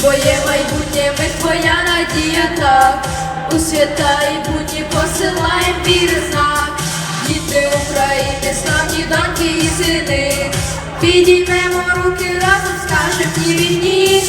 твоє майбутнє, ми твоя надія так. У свята і будні посилаєм віри знак. Діти України, славні доньки і сини. Підіймемо руки разом, скажем ні війні.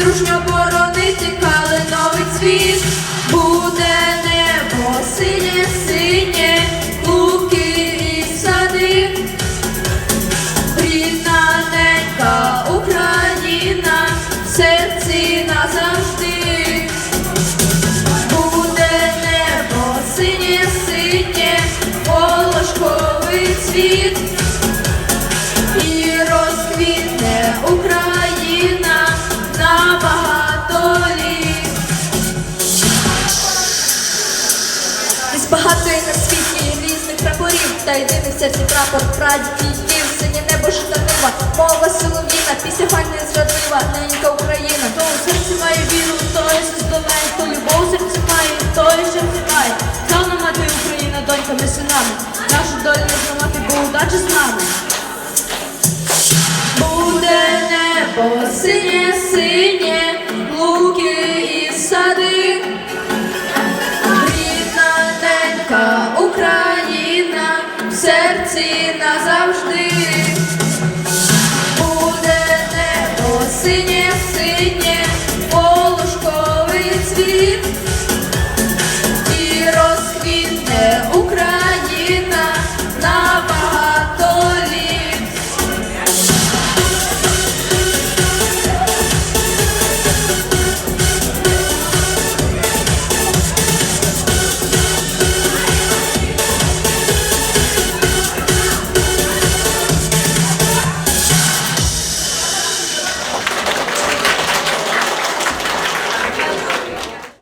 Дружньо тікали новий цвіт. Буде небо синє, синє, луки і сади. Рідна ненька Україна, в серці назавжди. Мандейка світлі різних прапорів, та єдиний в серці прапор прадідів, синє небо житанива, мова силовіна після файна і зрадлива, ненька Україна, то у серці має віру, то Ісус до то любов у серці має, то і серці має. Славна мати Україна, донька не синами, нашу долю не зламати, бо удача з нами. Буде небо, синє, синє. Please.